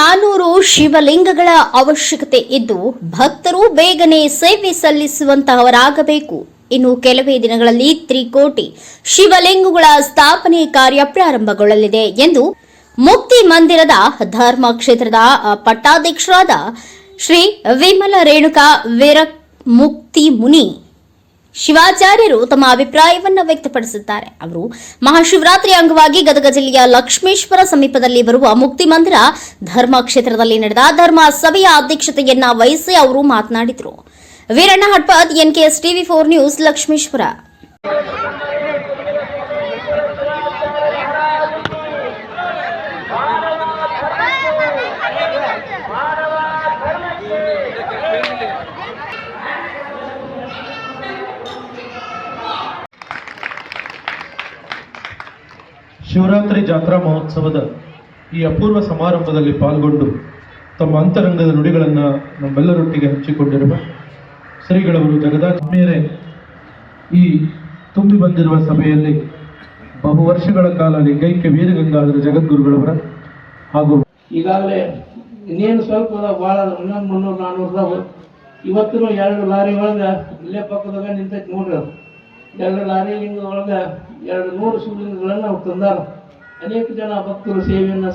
ನಾನೂರು ಶಿವಲಿಂಗಗಳ ಅವಶ್ಯಕತೆ ಇದ್ದು, ಭಕ್ತರು ಬೇಗನೆ ಸೇವೆ ಸಲ್ಲಿಸುವಂತಹವರಾಗಬೇಕು. ಇನ್ನು ಕೆಲವೇ ದಿನಗಳಲ್ಲಿ ತ್ರಿಕೋಟಿ ಶಿವಲಿಂಗಗಳ ಸ್ಥಾಪನೆ ಕಾರ್ಯ ಪ್ರಾರಂಭಗೊಳ್ಳಲಿದೆ ಎಂದು ಮುಕ್ತಿ ಮಂದಿರದ ಧರ್ಮ ಕ್ಷೇತ್ರದ ಪಟ್ಟಾಧ್ಯಕ್ಷರಾದ ಶ್ರೀ ವಿಮಲ ರೇಣುಕಾ ವೀರ ಮುಕ್ತಿ ಮುನಿ ಶಿವಾಚಾರ್ಯರು ತಮ್ಮ ಅಭಿಪ್ರಾಯವನ್ನು ವ್ಯಕ್ತಪಡಿಸಿದ್ದಾರೆ ಅವರು ಮಹಾಶಿವರಾತ್ರಿ ಅಂಗವಾಗಿ ಗದಗ ಜಿಲ್ಲೆಯ ಲಕ್ಷ್ಮೇಶ್ವರ ಸಮೀಪದಲ್ಲಿ ಬರುವ ಮುಕ್ತಿ ಮಂದಿರ ಧರ್ಮ ಕ್ಷೇತ್ರದಲ್ಲಿ ನಡೆದ ಧರ್ಮ ಸಭೆಯ ಅಧ್ಯಕ್ಷತೆಯನ್ನ ವಹಿಸಿ ಅವರು ಮಾತನಾಡಿದರು. Veeranna Hatpat NKS TV four news, Lakshmeshwar. Shivaratri ಜಾತ್ರಾ ಮಹೋತ್ಸವದ ಈ ಅಪೂರ್ವ ಸಮಾರಂಭದಲ್ಲಿ ಪಾಲ್ಗೊಂಡು ತಮ್ಮ ಅಂತರಂಗದ ನುಡಿಗಳನ್ನು ನಮ್ಮೆಲ್ಲರೊಟ್ಟಿಗೆ ಹಂಚಿಕೊಂಡಿರುವ ಶ್ರೀಗಳವರು ಜಗದಾಚ್ ಈ ತುಂಬಿ ಬಂದಿರುವ ಸಭೆಯಲ್ಲಿ ಬಹು ವರ್ಷಗಳ ಕಾಲ ಲಿಂಗೈಕ್ಯ ವೀರಗಂಗಾಧರ ಜಗದ್ಗುರುಗಳವರ ಹಾಗೂ ಈಗಾಗಲೇ ಇನ್ನೇನು ಸ್ವಲ್ಪ ಬಹಳ ಇನ್ನೊಂದು ಮುನ್ನೂರು ನಾನ್ನೂರು ಅದಾವು ಇವತ್ತು ಎರಡು ಲಾರಿ ಒಳಗೆ ಇಲ್ಲೇ ಪಕ್ಕದಾಗ ನಿಂತೈತಿ ನೋಡ್ರಿ ಎರಡು ಲಾರಿ ಒಳಗೆ ಎರಡು ನೂರು ಶಿವಲಿಂಗಗಳನ್ನು ಅವ್ರು ತಂದಾರ. ಅನೇಕ ಜನ ಭಕ್ತರು ಸೇವೆಯನ್ನು